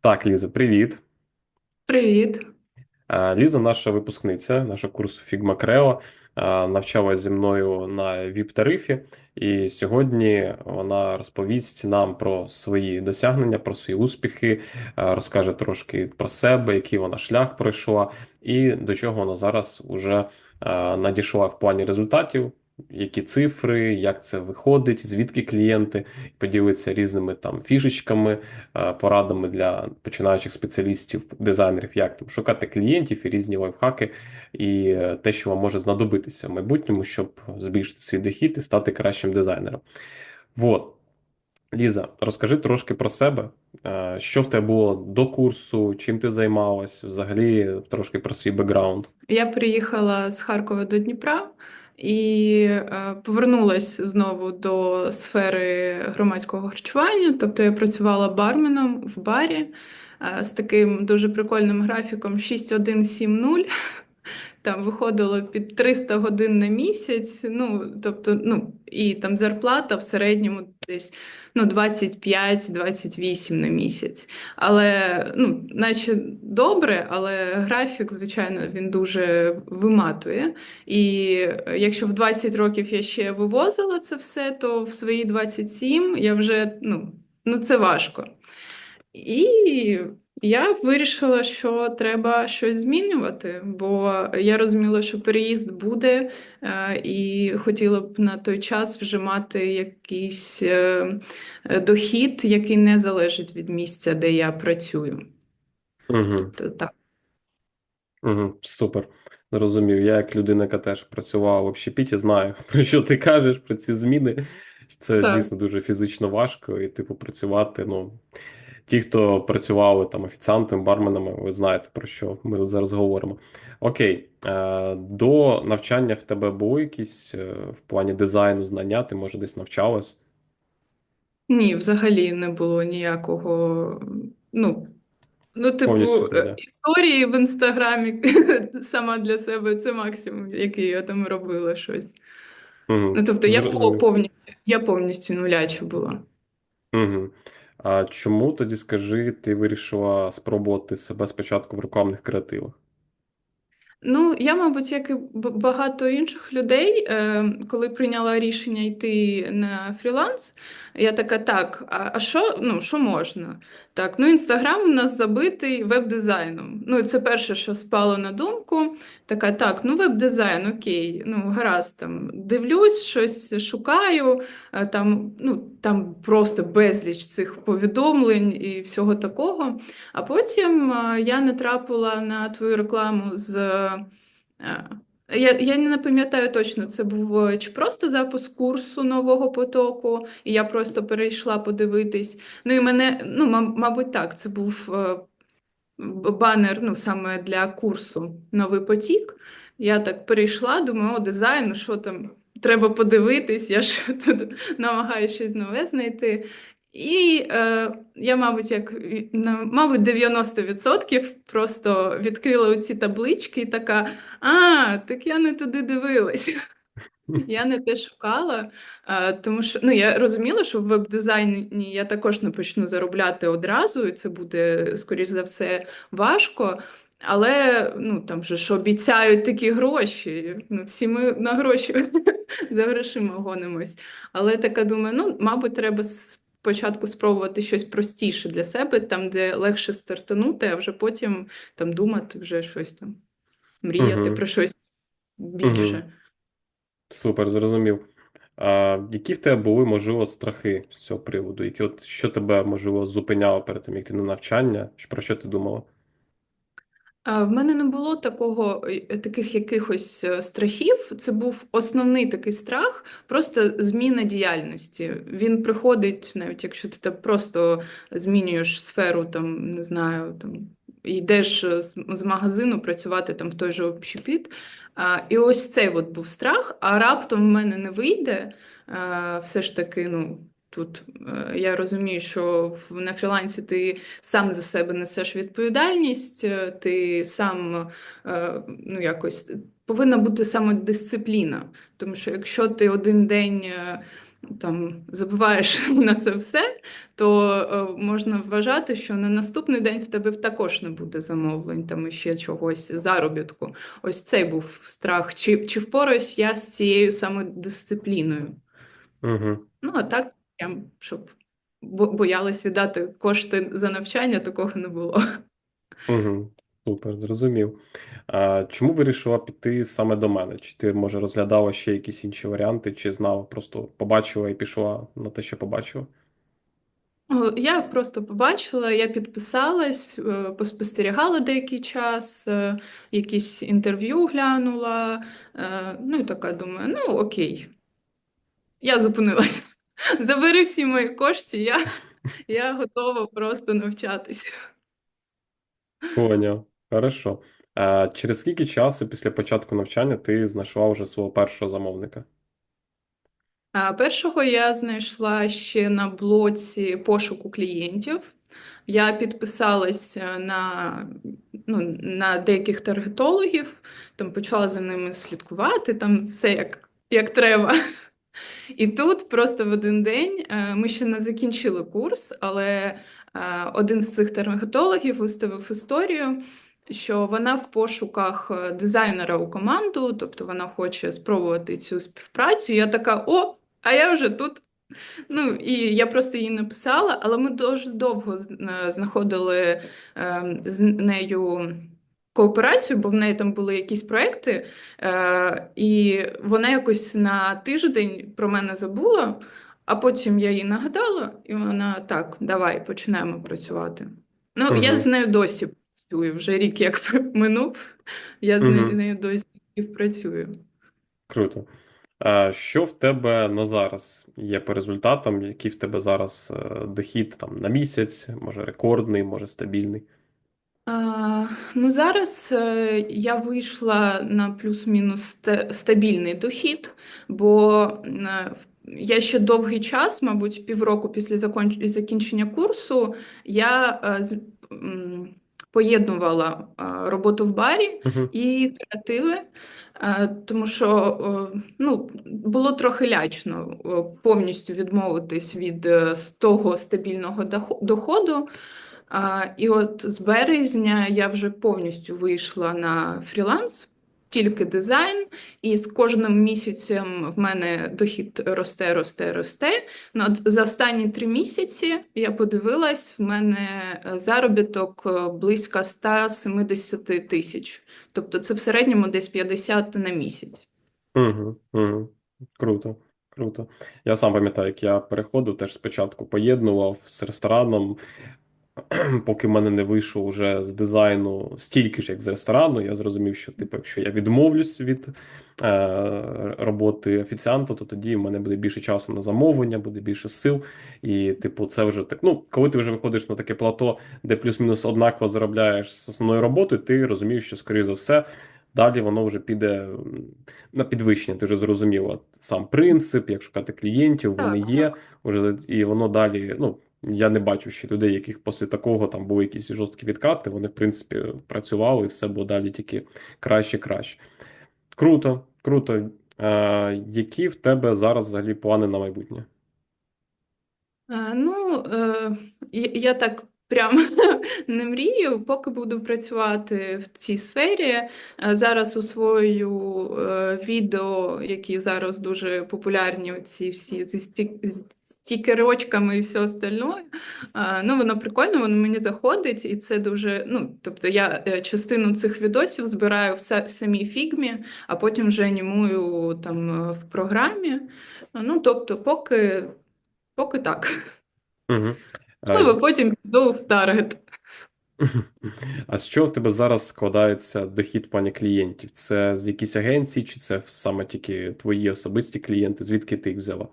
Так, Ліза, привіт. Привіт. Е, Ліза, наша випускниця нашого курсу Figma Creo, е, навчалась зі мною на VIP-тарифі, і сьогодні вона розповість нам про свої досягнення, про свої успіхи, е, розкаже трошки про себе, який вона шлях пройшла, і до чого вона зараз уже е, надійшла в плані результатів. Які цифри, як це виходить, звідки клієнти поділиться різними там фішечками, е, порадами для починаючих спеціалістів, дизайнерів, як там шукати клієнтів і різні лайфхаки, і е, те, що вам може знадобитися в майбутньому, щоб збільшити свій дохід і стати кращим дизайнером. Вот. Ліза, розкажи трошки про себе, Е, що в тебе було до курсу, чим ти займалась, взагалі трошки про свій бекграунд. Я приїхала з Харкова до Дніпра і повернулася повернулась знову до сфери громадського харчування. Тобто я працювала барменом в барі е, з таким дуже прикольним графіком 6170. Там виходило під 300 годин на місяць. Ну, тобто, ну, і там зарплата в середньому десь ну, 25-28 на місяць. Але, ну, наче добре, але графік, звичайно, він дуже виматує. І якщо в 20 років я ще вивозила це все, то в свої 27 я вже, ну, ну це важко. І я вирішила, що треба щось змінювати, бо я розуміла, що переїзд буде, е, і хотіла б на той час вже мати якийсь е, дохід, який не залежить від місця, де я працюю. Угу. Тобто так. Угу, супер. Зрозумів. Я, як людина, яка теж працювала в общепіті, знаю, про що ти кажеш, про ці зміни. Це Так. дійсно дуже фізично важко, і типу працювати. Ну, ті, хто працювали там офіціантами, барменами, ви знаєте, про що ми тут зараз говоримо. Окей, е, до навчання в тебе були якісь е, в плані дизайну знання, ти може десь навчалась? Ні, взагалі не було ніякого. Ну, ну, типу, Повністю е, історії в інстаграмі сама для себе це максимум, який я там робила щось. Ну, Угу. тобто я по- повністю, я повністю нуляча була. Угу. А чому тоді скажи, ти вирішила спробувати себе спочатку в рекламних креативах? Ну, я, мабуть, як і багато інших людей, е, коли прийняла рішення йти на фріланс, я така, так, а, а що, ну, що можна? Так, ну, Інстаграм у нас забитий веб-дизайном. Ну, це перше, що спало на думку. Така, так, ну, веб-дизайн, окей, ну, гаразд, там, дивлюсь, щось шукаю, там, ну, там просто безліч цих повідомлень і всього такого. А потім я натрапила на твою рекламу з. Я, я не пам'ятаю точно, це був е, чи просто запуск курсу нового потоку, і я просто перейшла подивитись. Ну і мене, ну, ма- мабуть, так, це був е, банер, ну, саме для курсу Новий потік. Я так перейшла, думаю, о, дизайн, ну що там, треба подивитись, я ж тут намагаюся щось нове знайти. І е, я, мабуть, як на- мабуть, 90% просто відкрила оці таблички і така: а, так я не туди дивилась. Я не те шукала, е, тому що ну, я розуміла, що в веб-дизайні я також не почну заробляти одразу, і це буде, скоріш за все, важко. Але ну, там же ж обіцяють такі гроші. Ну, всі ми на гроші за грошима гонимось. Але така думаю, ну, мабуть, треба спочатку спробувати щось простіше для себе, там, де легше стартанути, а вже потім там думати вже щось там, мріяти Угу. про щось Угу. більше. Супер, зрозумів. А які в тебе були, можливо, страхи з цього приводу? Які от що тебе, можливо, зупиняло перед тим, як ти на навчання? Що- Про що ти думала? В мене не було такого, е, таких якихось е, страхів. Це був основний такий страх, просто зміна діяльності. Він приходить, навіть якщо ти там просто змінюєш сферу, там не знаю, там йдеш е, з магазину працювати там в той же общепіт. А, І ось цей от був страх, а раптом в мене не вийде. А, Все ж таки, ну. Тут е, я розумію, що на фрілансі ти сам за себе несеш відповідальність, е, ти сам е, ну, якось повинна бути самодисципліна. Тому що якщо ти один день там забуваєш на це все, то можна вважати, що на наступний день в тебе також не буде замовлень, там ще чогось, заробітку. Ось цей був страх. Чи, чи впораюсь я з цією самодисципліною? Угу. Ну, а так, прям, щоб бо- боялась віддати кошти за навчання, такого не було. Угу. Супер, зрозумів. А, чому вирішила піти саме до мене? Чи ти, може, розглядала ще якісь інші варіанти, чи знала, просто побачила і пішла на те, що побачила? Я просто побачила, я підписалась, е, поспостерігала деякий час, е, якісь інтерв'ю глянула. е, Ну і така думаю, ну окей, я зупинилась. Забери всі мої кошти, я, я готова просто навчатись. Поняв. Хорошо. А, через скільки часу після початку навчання ти знайшла вже свого першого замовника? А Першого я знайшла ще на блоці пошуку клієнтів. Я підписалась е, на, ну, на деяких таргетологів, там почала за ними слідкувати, там все як, як треба. І тут просто в один день е, ми ще не закінчили курс, але е, один з цих таргетологів виставив історію, що вона в пошуках е, дизайнера у команду, тобто вона хоче спробувати цю співпрацю. Я така: о, а я вже тут. Ну, і я просто їй написала, але ми дуже довго знаходили е, з нею кооперацію, бо в неї там були якісь проекти, е, і вона якось на тиждень про мене забула, а потім я їй нагадала, і вона так, давай, почнемо працювати. Ну, я Угу. з нею досі працюю, вже рік як минув, я з Угу. нею досі співпрацюю. Круто. А що в тебе на зараз є по результатам? Який в тебе зараз е, дохід там на місяць, може рекордний, може стабільний? Ну, зараз е, я вийшла на плюс-мінус ста- стабільний дохід, бо е, я ще довгий час, мабуть, півроку після закон- закінчення курсу, я е, з- м, поєднувала е, роботу в барі і креативи, е, тому що е, ну, було трохи лячно е, повністю відмовитись від е, з того стабільного дохо- доходу. І от з березня я вже повністю вийшла на фріланс, тільки дизайн, і з кожним місяцем в мене дохід росте, росте, росте. Ну, от за останні три місяці я подивилась, в мене е, заробіток е, близько 170 тисяч. Тобто це в середньому десь 50 на місяць. Угу. Угу. Круто, круто. Я сам пам'ятаю, як я переходив, теж спочатку поєднував з рестораном, поки в мене не вийшов уже з дизайну стільки ж, як з ресторану, я зрозумів, що типу, якщо я відмовлюсь від е, роботи офіціанта, то тоді в мене буде більше часу на замовлення, буде більше сил. І, типу, це вже так. Ну, коли ти вже виходиш на таке плато, де плюс-мінус однаково заробляєш з основною роботою, ти розумієш, що, скоріше за все. Далі воно вже піде на підвищення. Ти вже зрозумів сам принцип, як шукати клієнтів, вони є, і воно далі. Ну, я не бачу ще людей, яких після такого там були якісь жорсткі відкати. Вони, в принципі, працювали, і все було далі тільки краще, краще. Круто, круто. Е, які в тебе зараз взагалі плани на майбутнє? Ну, е, я так прям не мрію, поки буду працювати в цій сфері. Зараз освоюю е, відео, які зараз дуже популярні, оці всі зі з і все остальне. Ну, воно прикольно, воно мені заходить, і це дуже. Ну, тобто я е, частину цих відосів збираю в самій фігмі, а потім вже анімую там е, в програмі. Ну, тобто, поки, поки так. Угу. Можливо, потім піду в таргет. А з чого в тебе зараз складається дохід в плані клієнтів? Це з якісь агенції, чи це саме тільки твої особисті клієнти? Звідки ти їх взяла?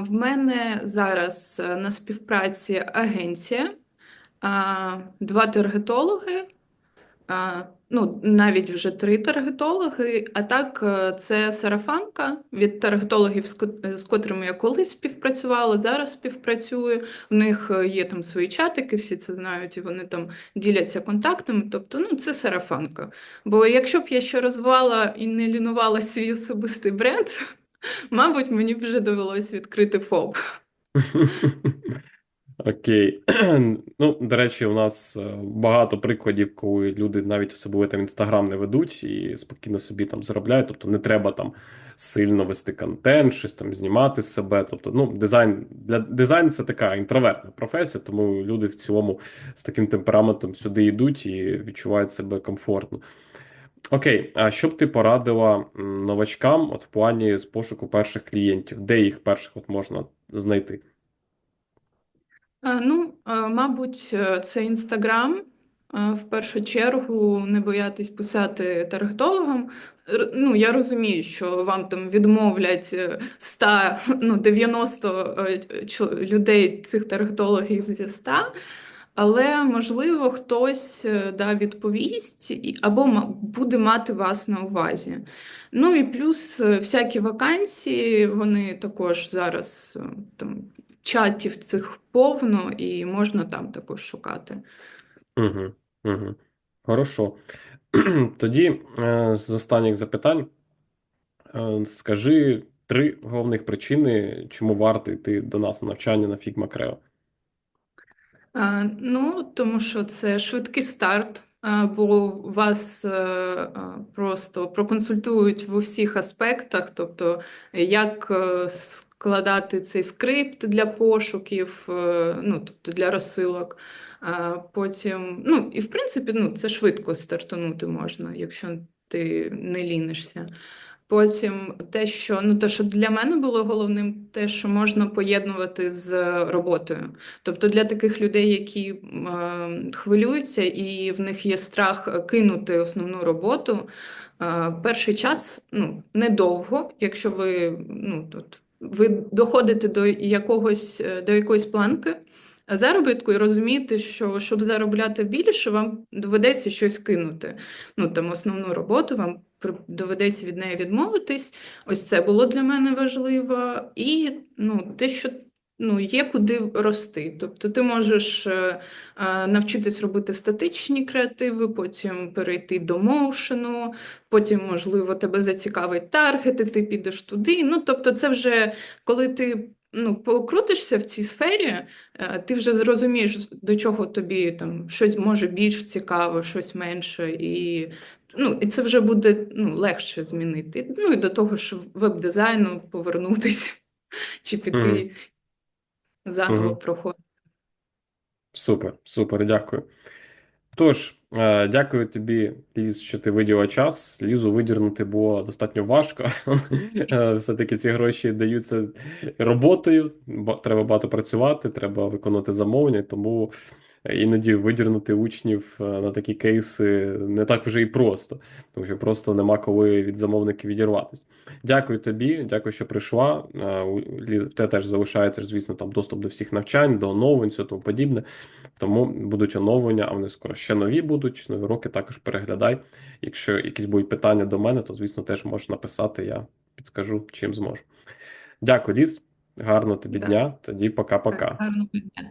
В мене зараз е, на співпраці агенція, два таргетологи, ну, навіть вже три таргетологи, а так е, це сарафанка від таргетологів, з котрими я колись співпрацювала, зараз співпрацюю. В них е, є там свої чатики, всі це знають, і вони там діляться контактами. Тобто, ну, це сарафанка. Бо якщо б я ще розвивала і не лінувала свій особистий бренд, Мабуть, мені б вже довелось відкрити ФОП. Окей. Ну, до речі, у нас е, багато прикладів, коли люди навіть особливо там інстаграм не ведуть і спокійно собі там заробляють. Тобто не треба там сильно вести контент, щось там знімати з себе. Тобто, ну, дизайн для дизайн це така інтровертна професія, тому люди в цілому з таким темпераментом сюди йдуть і відчувають себе комфортно. Окей, а що б ти порадила новачкам, от в плані з пошуку перших клієнтів, де їх перших от можна знайти? Е, Ну, е, мабуть, е, це Інстаграм. В першу чергу не боятись писати таргетологам. Р- Ну, я розумію, що вам там відмовлять е, 100, ну, 90 е, людей цих таргетологів зі 100, але можливо хтось е, да, відповість або буде мати вас на увазі. Ну і плюс е, всякі вакансії, вони також зараз е, там чатів цих повно, і можна там також шукати. Угу, угу. Хорошо. Тоді з останніх запитань скажи три головних причини, чому варто йти до нас на навчання на Figma Creo. А, ну, тому що це швидкий старт, а, бо вас е, просто проконсультують в усіх аспектах, тобто як е, складати цей скрипт для пошуків, е, ну, тобто для розсилок. Потім, ну, і в принципі, ну, це швидко стартанути можна, якщо ти не лінишся. Потім те, що ну те, що для мене було головним, те, що можна поєднувати з роботою. Тобто для таких людей, які е, хвилюються і в них є страх кинути основну роботу, е, перший час ну, недовго, якщо ви, ну, тут, ви доходите до якогось, е, до якоїсь планки заробітку і розумієте, що щоб заробляти більше, вам доведеться щось кинути. Ну, там основну роботу вам доведеться від неї відмовитись. Ось це було для мене важливо. І ну, те, що ну, є куди рости. Тобто ти можеш е, е, навчитись робити статичні креативи, потім перейти до моушену, потім, можливо, тебе зацікавить таргет, і ти підеш туди. Ну, тобто, це вже коли ти ну, покрутишся в цій сфері, е, ти вже зрозумієш, до чого тобі там щось може більш цікаво, щось менше. І Ну, і це вже буде ну, легше змінити. Ну і до того ж веб-дизайну повернутися чи піти заново проходити. Супер, супер, дякую. Тож, е, дякую тобі, Ліз, що ти виділа час. Лізу видірнути було достатньо важко. Е, Все-таки ці гроші даються роботою, треба багато працювати, треба виконувати замовлення, тому іноді видірнути учнів е, на такі кейси не так вже і просто, тому що просто нема коли від замовників відірватися. Дякую тобі, дякую, що прийшла. Е, в тебе теж залишається, звісно, там доступ до всіх навчань, до оновлень, все тому подібне. Тому будуть оновлення, а вони скоро ще нові будуть. Нові роки також переглядай. Якщо якісь будуть питання до мене, то звісно теж можеш написати. Я підскажу, чим зможу. Дякую, Ліз. Гарного тобі Да. дня. Тоді пока-пока. гарного дня.